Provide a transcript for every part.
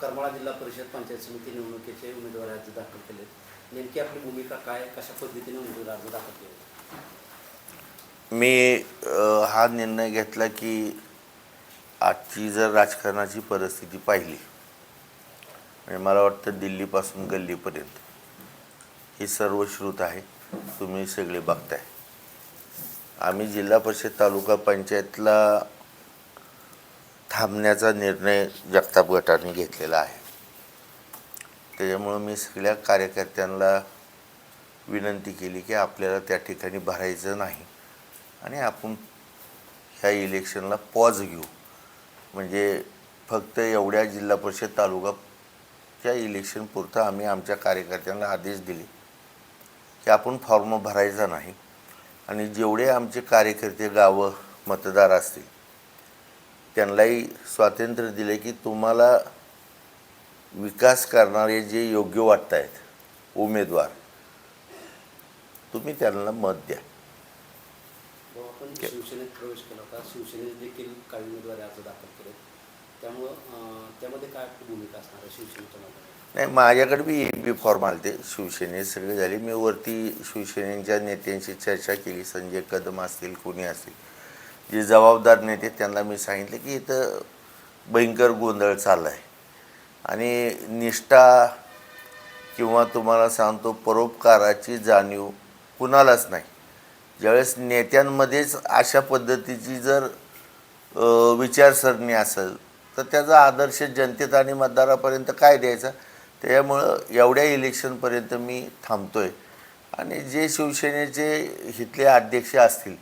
करमाळा जिल्हा परिषद पंचायत समिती निवडणुकीचे उमेदवार अर्ज दाखल केले. नेमकी आपली भूमिका काय? कशा पद्धतीने उमेदवार अर्ज दाखल केले? मी हा निर्णय घेतला की आजची जर राजकारणाची परिस्थिती पाहिली म्हणजे मला वाटतं दिल्लीपासून गल्लीपर्यंत ही सर्व श्रुत आहे. तुम्ही सगळे बघताय. आम्ही जिल्हा परिषद तालुका पंचायतला थांबण्याचा निर्णय जगताप गटाने घेतलेला आहे. त्याच्यामुळं मी सगळ्या कार्यकर्त्यांना विनंती केली की आपल्याला त्या ठिकाणी भरायचं नाही आणि आपण ह्या इलेक्शनला पॉज घेऊ. म्हणजे फक्त एवढ्या जिल्हा परिषद तालुकाच्या इलेक्शन पुरतं आम्ही आमच्या कार्यकर्त्यांना आदेश दिले की आपण फॉर्म भरायचा नाही. आणि जेवढे आमचे कार्यकर्ते गावं मतदार असतील त्यांनाही स्वातंत्र्य दिले की तुम्हाला विकास करणारे जे योग्य वाटत आहेत उमेदवार तुम्ही त्यांना मत द्या. भाऊ आपण शिवसेनेत प्रवेश केला होता. शिवसेनेत देखील काही उमेदवारी अर्ज दाखल केले त्यामुळं अं, त्यामध्ये काय आपली भूमिका असणार आहे शिवसेनेच्या माध्यमातून? नाही माझ्याकडे बी ए बी फॉर्म आले शिवसेनेत सगळे झाले. मी वरती शिवसेनेच्या नेत्यांशी चर्चा केली. संजय कदम असतील कोणी असतील. जे जबाबदार नेते त्यांना मी सांगितलं की इथं भयंकर गोंधळ चालला आहे आणि निष्ठा किंवा तुम्हाला सांगतो परोपकाराची जाणीव कुणालाच नाही. ज्यावेळेस नेत्यांमध्येच अशा पद्धतीची जर विचारसरणी असेल तर त्याचा आदर्श जनतेत आणि मतदारापर्यंत काय द्यायचा? त्याच्यामुळं एवढ्या इलेक्शनपर्यंत मी थांबतो आहे आणि जे शिवसेनेचे हितले अध्यक्ष असतील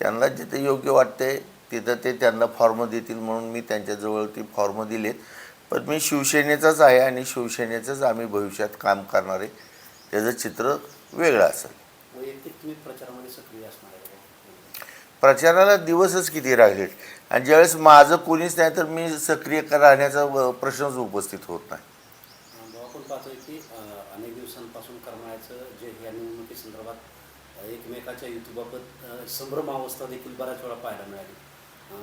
त्यांना जिथे योग्य वाटते तिथं ते त्यांना फॉर्म देतील म्हणून मी त्यांच्याजवळ ती फॉर्म दिलेत. पण मी शिवसेनेचाच आहे आणि शिवसेनेचंच आम्ही भविष्यात काम करणार आहे. त्याचं चित्र वेगळं असेल. प्रचाराला दिवसच किती राहिलेत? आणि ज्यावेळेस माझं कोणीच नाही तर मी सक्रिय राहण्याचा प्रश्नच उपस्थित होत नाही. आपण पाहतोय की अनेक दिवसांपासून करमाळ्याचं जे या निवडणुकीसंदर्भात एकमेकाच्या युतीबाबत अं, संभ्रमावस्था देखील बऱ्याच वेळा पाहायला मिळाली.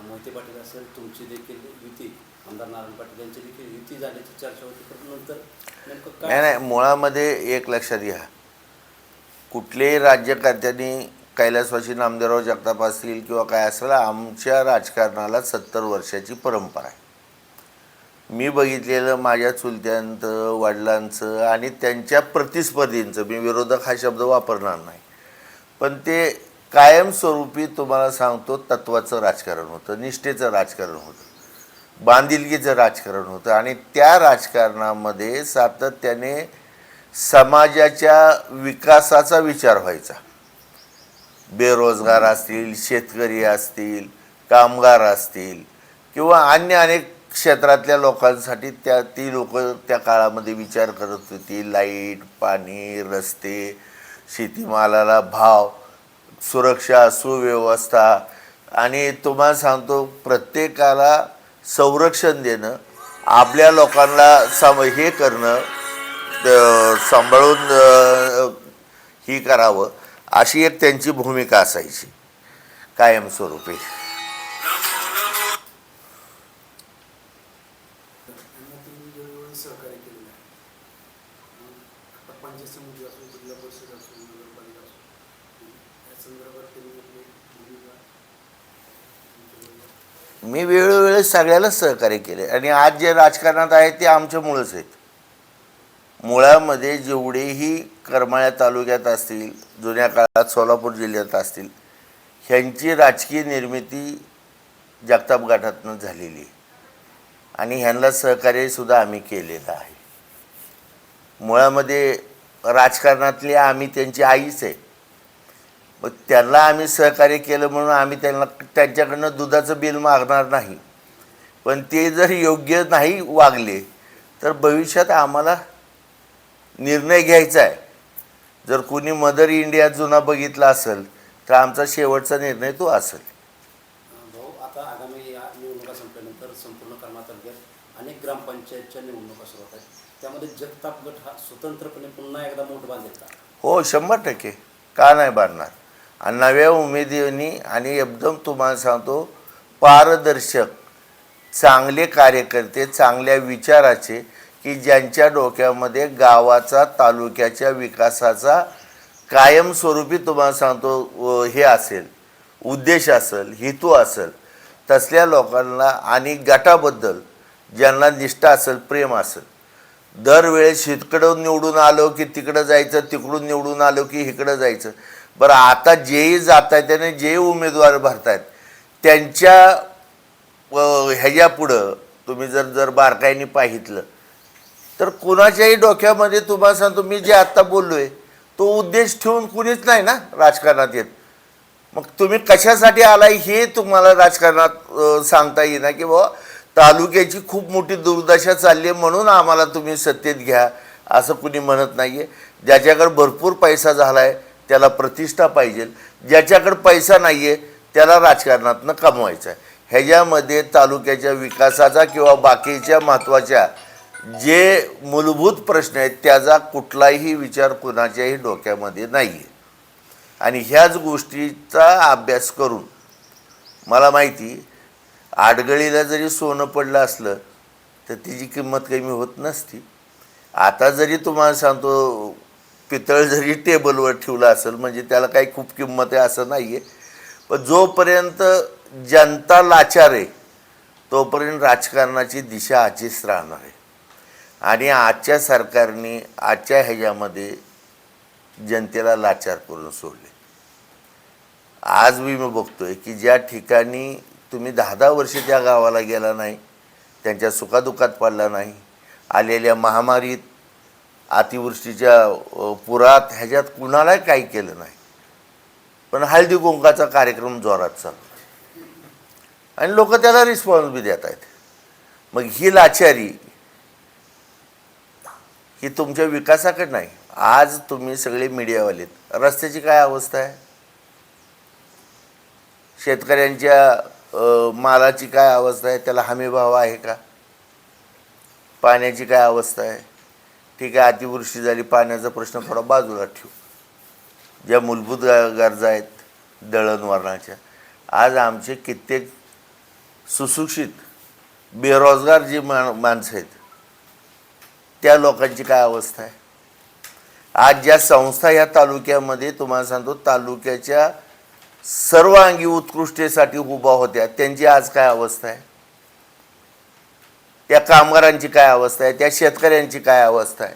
मोहिते पाटील असेल तुमची देखील युती आमदार नारायण पाटील यांची देखील युती झाल्याची चर्चा होती पण नंतर नेमकं नाही काय नाही मुळामध्ये एक लक्षात घ्या. कुठल्याही राज्यकर्त्यांनी कैलासवासी नामदेवराव जगताप असतील किंवा काय असेल आमच्या राजकारणाला सत्तर वर्षाची परंपरा आहे. मी बघितलेलं माझ्या चुलत्यांचं वडिलांचं आणि त्यांच्या प्रतिस्पर्धींचं मी विरोधक हा शब्द वापरणार नाही. पण ते कायमस्वरूपी तुम्हाला सांगतो तत्वाचं राजकारण होतं निष्ठेचं राजकारण होतं बांधिलकीचं राजकारण होतं आणि त्या राजकारणामध्ये सातत्याने समाजाच्या विकासाचा विचार व्हायचा. बेरोजगार असतील शेतकरी असतील कामगार असतील किंवा अन्य अनेक क्षेत्रातल्या लोकांसाठी त्या ती लोक त्या काळामध्ये विचार करत होती लाइट पाणी रस्ते शेतीमालाला भाव सुरक्षा सुव्यवस्था आणि तुम्हाला सांगतो प्रत्येकाला संरक्षण देणं आपल्या लोकांना सम हे करणं सांभाळून ही करावं अशी एक त्यांची भूमिका असायची. कायमस्वरूपी. आता समिती असो जिल्हा परिषद असो नगरपालिका असो या संदर्भात त्यांनी आपली भूमिका मी वेळोवेळी सगळ्यालाच सहकार्य केले. आणि आज जे राजकारणात आहे ते आमच्यामुळंच आहेत. मुळामध्ये जेवढेही करमाळ्या तालुक्यात असतील जुन्या काळात सोलापूर जिल्ह्यात असतील ह्यांची राजकीय निर्मिती जगताप गटातनं झालेली. आहे आणि ह्यांना सहकार्यसुद्धा आम्ही केलेलं आहे. मुळामध्ये राजकारणातली आम्ही त्यांची आईच आहे. मग त्यांना आम्ही सहकार्य केलं म्हणून आम्ही त्यांना त्यांच्याकडनं दुधाचं बिल मागणार नाही. पण ते जर योग्य नाही वागले तर भविष्यात आम्हाला निर्णय घ्यायचा आहे. जर कोणी मदर इंडिया जुना बघितला असेल तर आमचा शेवटचा निर्णय तो असेल. भाऊ आता आगामी या निवडणुका संपल्यानंतर संपूर्ण कर्मा तालुक्यात अनेक ग्रामपंचायतच्या निवडणुका त्यामध्ये जगताप गट हा स्वतंत्रपणे पुन्हा एकदा मोठ बांधेल का हो शंभर टक्के. का नाही बांधणार? आणि नव्या उमेदीने आणि एकदम तुम्हाला सांगतो पारदर्शक चांगले कार्यकर्ते चांगल्या विचाराचे की ज्यांच्या डोक्यामध्ये गावाचा तालुक्याच्या विकासाचा कायमस्वरूपी तुम्हाला सांगतो हे असेल उद्देश असेल हेतू असेल तसल्या लोकांना आणि गटाबद्दल ज्यांना निष्ठा असेल प्रेम असेल दरवेळेस इकडं निवडून आलो की तिकडं जायचं तिकडून निवडून आलो की इकडं जायचं. बरं आता जेही जात आहेत त्याने जे उमेदवार भरतायत त्यांच्या ह्याच्यापुढं तुम्ही जर जर बारकाईने पाहितलं तर कुणाच्याही डोक्यामध्ये तुम्हाला सांगतो मी जे आत्ता बोललो आहे तो उद्देश ठेवून कुणीच नाही ना राजकारणात येत. मग तुम्ही कशासाठी आलाय हे तुम्हाला राजकारणात सांगता येईना की बाबा तालुक्याची खूप मोठी दुर्दशा चालली आहे म्हणून आम्हाला तुम्ही सत्तेत घ्या असं कुणी म्हणत नाही आहे ज्याच्याकडे भरपूर पैसा झाला आहे त्याला प्रतिष्ठा पाहिजे. ज्याच्याकडे पैसा नाही आहे त्याला राजकारणातनं कमवायचं आहे. ह्याच्यामध्ये तालुक्याच्या विकासाचा किंवा बाकीच्या महत्त्वाच्या जे मूलभूत प्रश्न आहेत त्याचा कुठलाही विचार कुणाच्याही डोक्यामध्ये नाही आहे आणि ह्याच गोष्टीचा अभ्यास करून मला माहिती आडगळीला जरी सोनं पडलं असलं तर तिची किंमत कमी होत नसती. आता जरी तुम्हाला सांगतो पितळ जरी टेबलवर ठेवलं असेल म्हणजे त्याला काही खूप किंमत आहे असं नाही आहे पण जोपर्यंत जनता लाचार आहे तोपर्यंत राजकारणाची दिशा आजीच राहणार आहे. आणि आजच्या सरकारने आजच्या ह्याच्यामध्ये जनतेला लाचार करून सोडले. आज मी मी बघतोय की ज्या ठिकाणी तुम्ही दहा दहा वर्ष त्या गावाला गेला नाही त्यांच्या सुखादुखात पडला नाही आलेल्या महामारीत अतिवृष्टीच्या पुरात ह्याच्यात कुणालाही काही केलं नाही. पण हळदी कुंकाचा कार्यक्रम जोरात चालू आणि लोक त्याला रिस्पॉन्स बी देत आहेत. मग ही लाचारी ही तुमच्या विकासाकडे नाही. आज तुम्ही सगळे मीडियावालेत रस्त्याची काय अवस्था आहे? शेतकऱ्यांच्या मालाची काय अवस्था आहे? त्याला हमीभाव आहे का? पाण्याची काय अवस्था आहे? ठीक आहे अतिवृष्टी झाली पाण्याचा प्रश्न थोडा बाजूला ठेवू. ज्या मूलभूत गरजा आहेत दळणवळणाच्या आज आमचे कित्येक सुशिक्षित बेरोजगार जी मा माणसं आहेत त्या लोकांची काय अवस्था आहे? आज ज्या संस्था या तालुक्यामध्ये तुम्हाला सांगतो तालुक्याच्या सर्वांगी उत्कृष्टेसाठी उभा होत्या. त्यांची आज काय अवस्था आहे? त्या कामगारांची काय अवस्था आहे? त्या शेतकऱ्यांची काय अवस्था आहे?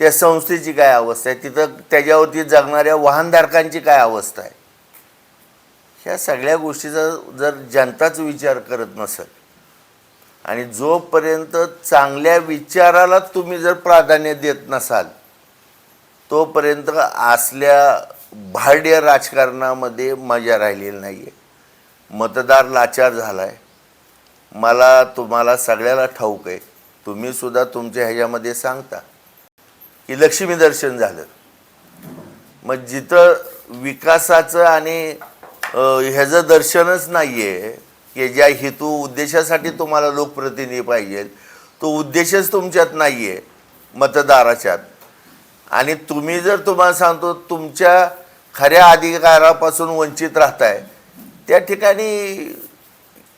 त्या संस्थेची काय अवस्था आहे? तिथं त्याच्यावरती जगणाऱ्या वाहनधारकांची काय अवस्था आहे? ह्या सगळ्या गोष्टीचा जर जनताच विचार करत नसेल आणि जोपर्यंत चांगल्या विचाराला तुम्ही जर प्राधान्य देत नसाल तोपर्यंत असल्या भारडीय राजकारणामध्ये मजा राहिलेली नाही आहे मतदार लाचार झाला आहे मला तुम्हाला सगळ्याला ठाऊक आहे. तुम्ही सुद्धा तुमच्या ह्याच्यामध्ये सांगता की लक्ष्मी दर्शन झालं. मग जिथं विकासाचं आणि ह्याचं दर्शनच नाही आहे की ज्या हेतू उद्देशासाठी तुम्हाला लोकप्रतिनिधी पाहिजे तो उद्देशच तुमच्यात नाही आहे मतदाराच्यात. आणि तुम्ही जर तुम्हाला सांगतो तुमच्या खऱ्या अधिकारापासून वंचित राहत आहे त्या ठिकाणी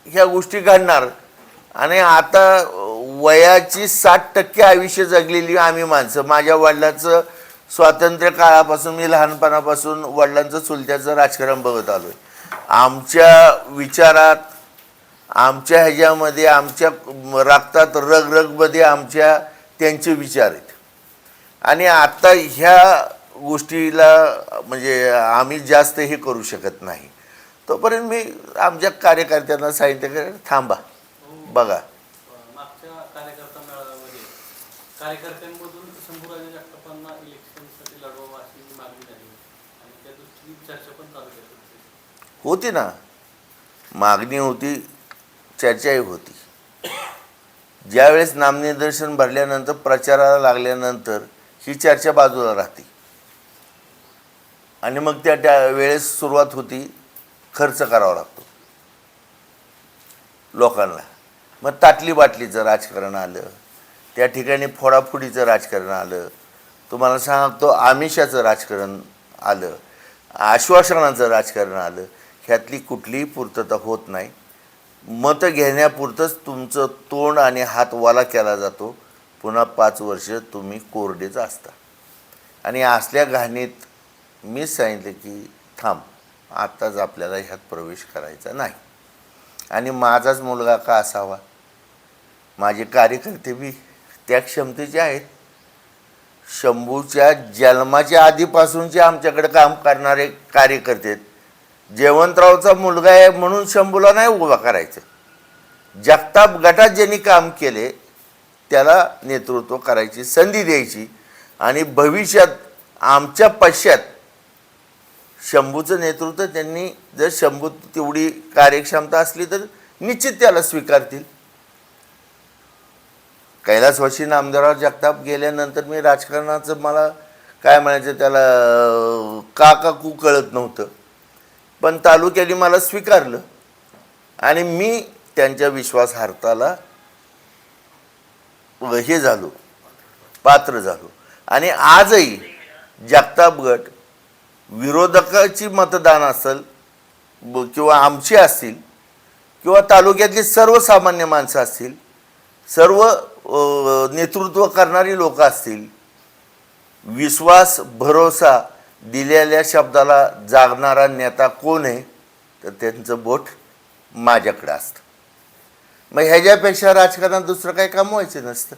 ह्या गोष्टी घडणार. आणि आता वयाची साठ टक्के आयुष्य जगलेली आम्ही माणसं. माझ्या वडिलाचं स्वातंत्र्य काळापासून मी लहानपणापासून वडिलांचं चुलत्याचं राजकारण बघत आलो आहे आमच्या विचारात आमच्या ह्याच्यामध्ये आमच्या रक्तात रगरगमध्ये आमच्या त्यांचे विचार आहेत. आणि आता ह्या गोष्टीला म्हणजे आम्ही जास्त हे करू शकत नाही. तोपर्यंत मी आमच्या कार्यकर्त्यांना सांगितलं की थांबा बघा. होती. होती ना. मागणी होती चर्चाही होती. ज्यावेळेस नामनिदर्शन भरल्यानंतर प्रचाराला लागल्यानंतर ही चर्चा बाजूला राहते. आणि मग त्या त्या वेळेस सुरुवात होती खर्च करावा लागतो. लोकांना. मग ताटली बाटलीचं राजकारण आलं. त्या ठिकाणी फोडाफोडीचं राजकारण आलं. तुम्हाला सांगतो आमिषाचं राजकारण आलं. आश्वासनाचं राजकारण आलं. ह्यातली कुठलीही पूर्तता होत नाही. मतं घेण्यापुरतंच तुमचं तोंड आणि हात वाला केला जातो. पुन्हा पाच वर्ष तुम्ही कोरडेच असता आणि असल्या घाणीत मी सांगितलं की थांब आत्ताच आपल्याला ह्यात प्रवेश करायचा नाही. आणि माझाच मुलगा का असावा? माझे कार्यकर्ते बी त्या क्षमतेचे आहेत. शंभूच्या जन्माच्या आधीपासूनचे आमच्याकडे काम करणारे कार्यकर्ते आहेत. जयवंतरावचा मुलगा आहे म्हणून शंभूला नाही उभा करायचं. जगताप गटात ज्यांनी काम केले त्याला नेतृत्व करायची संधी द्यायची. आणि भविष्यात आमच्या पश्चात शंभूचं नेतृत्व त्यांनी जर शंभू तेवढी कार्यक्षमता असली तर निश्चित त्याला स्वीकारतील. कैलासवाशी नामदारावर जगताप गेल्यानंतर मी राजकारणाचं मला काय म्हणायचं त्याला का का कू कळत नव्हतं. पण तालुक्याने मला स्वीकारलं. आणि मी त्यांच्या विश्वासार्हताला हे झालो पात्र झालो. आणि आजही जगताप गट विरोधकाची मतदान असेल ब- किंवा आमची असतील किंवा तालुक्यातली सर्वसामान्य माणसं असतील सर्व नेतृत्व करणारी लोक असतील विश्वास भरोसा दिलेल्या शब्दाला जागणारा नेता कोण आहे तर त्यांचं बोट माझ्याकडे असतं. मग ह्याच्यापेक्षा राजकारणात दुसरं काही काम व्हायचं नसतं.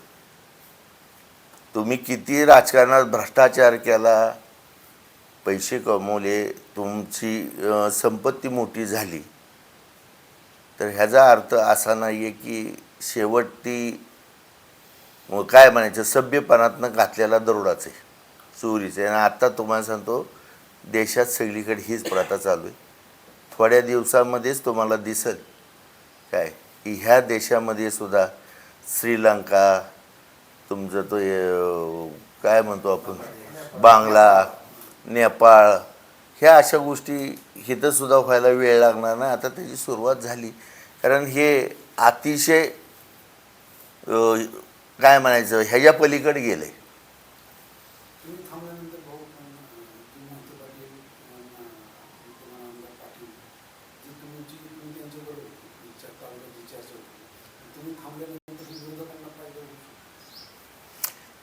तुम्ही किती राजकारणात भ्रष्टाचार केला पैसे कमवले तुमची संपत्ती मोठी झाली. तर ह्याचा अर्थ असा नाही आहे की शेवट ती काय म्हणायचं सभ्यपणातनं घातलेला दरोडाच आहे चोरीचं आहे. आणि आत्ता तुम्हाला सांगतो देशात सगळीकडे हीच प्रथा चालू आहे. थोड्या दिवसामध्येच तुम्हाला दिसेल. काय? की ह्या देशामध्ये सुद्धा श्रीलंका तुमचं तो काय म्हणतो आपण? बांगला नेपाळ ह्या अशा गोष्टी इथं सुद्धा व्हायला वेळ लागणार नाही आता त्याची सुरुवात झाली. कारण हे अतिशय काय म्हणायचं? ह्याच्या पलीकडे गेलं आहे.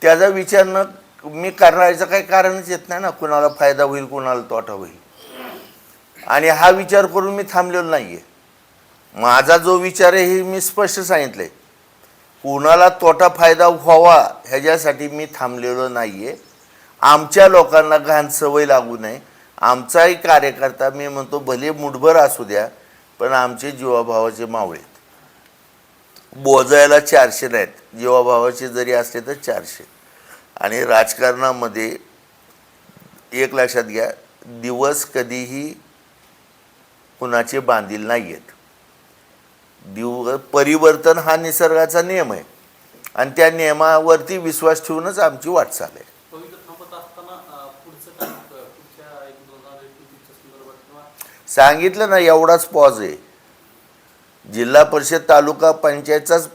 त्याचा विचार न मी करायचं काही कारणच येत नाही ना. कुणाला फायदा होईल कुणाला तोटा होईल. आणि हा विचार करून मी थांबलेलो नाही आहे माझा जो विचार आहे हे मी स्पष्ट सांगितलं आहे कुणाला तोटा फायदा व्हावा ह्याच्यासाठी मी थांबलेलो नाही आहे आमच्या लोकांना घाण सवय लागू नये. आमचाही कार्यकर्ता मी म्हणतो भले मुठभर असू द्या पण आमचे जीवाभावाचे मावळे आहेत. बोजायला चारशे नाहीत. जीवाभावाचे जरी असले तर चारशे. आणि राजकारणामध्ये एक लक्षात घ्या दिवस कधीही कुणाचे बांधील नाही आहेत दिव परिवर्तन हा निसर्गाचा नियम आहे. आणि त्या नियमावरती विश्वास ठेवूनच आमची वाटचाल आहे सांगितलं ना एवढाच पॉज आहे. जिल्हा परिषद तालुका पंचायतचाच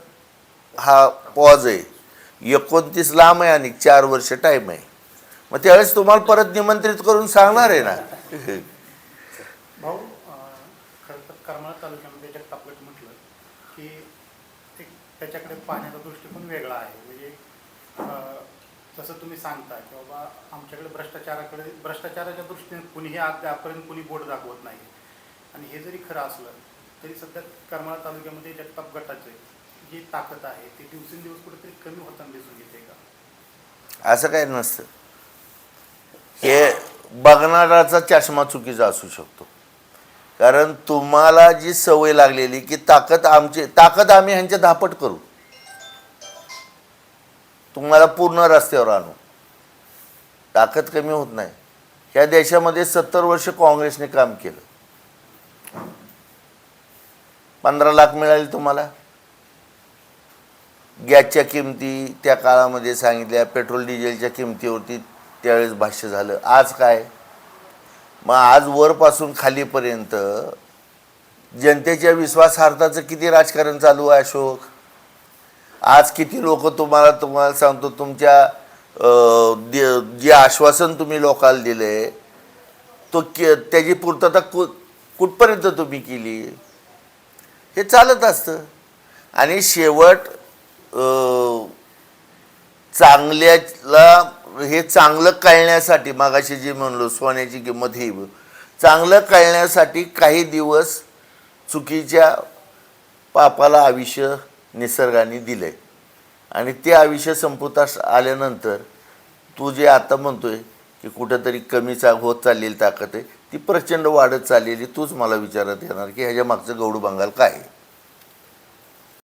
हा पॉज आहे. एकोणतीस लांब आहे आणि चार वर्ष टाईम आहे. मग त्यावेळेस तुम्हाला परत निमंत्रित करून सांगणार आहे ना? भाऊ खरं तर करमाळा तालुक्यामध्ये जगतापगट म्हटलं की एक त्याच्याकडे पाहण्याचा दृष्टिकोन वेगळा आहे. म्हणजे जसं तुम्ही सांगता की बाबा आमच्याकडे भ्रष्टाचाराकडे भ्रष्टाचाराच्या दृष्टीने कुणीही आतापर्यंत कुणी बोट दाखवत नाही आणि हे जरी खरं असलं तरी सध्या करमाळा तालुक्यामध्ये जगताप गटाचे जी ताकद आहे ती दिवसेंदिवस कुठेतरी कमी होताना दिसून येते का? असं काही नसतं. हे बघणाराचा चष्मा चुकीचा असू शकतो. कारण तुम्हाला जी सवय लागलेली की ताकद आमची ताकद आम्ही ह्यांच्या धापट करू. तुम्हाला पूर्ण रस्त्यावर आणू. ताकद कमी होत नाही. ह्या देशामध्ये सत्तर वर्ष काँग्रेसने काम केलं. पंधरा लाख मिळाले तुम्हाला. गॅसच्या किमती त्या काळामध्ये सांगितल्या पेट्रोल डिझेलच्या किमतीवरती त्यावेळेस भाष्य झालं. आज काय? मग आज वरपासून खालीपर्यंत जनतेच्या विश्वासार्थाचं किती राजकारण चालू आहे अशोक? आज किती लोक तुम्हाला तुम्हाला सांगतो तुमच्या दे- जे आश्वासन तुम्ही लोकांना दिले तो के त्याची पूर्तता कु कुठपर्यंत तुम्ही केली? हे चालत असतं. आणि शेवट चांगल्याला हे चांगलं कळण्यासाठी मागाशी जे म्हणलो सोन्याची किंमत ही चांगलं कळण्यासाठी काही दिवस चुकीच्या पापाला आयुष्य निसर्गाने दिलंय. आणि ते आयुष्य संपुतास आल्यानंतर तू जे आता म्हणतोय की कुठंतरी कमी चा होत चाललेली ताकद आहे ती प्रचंड वाढत चाललेली तूच मला विचारत येणार की ह्याच्या मागचं गौडू बंगाल काय आहे?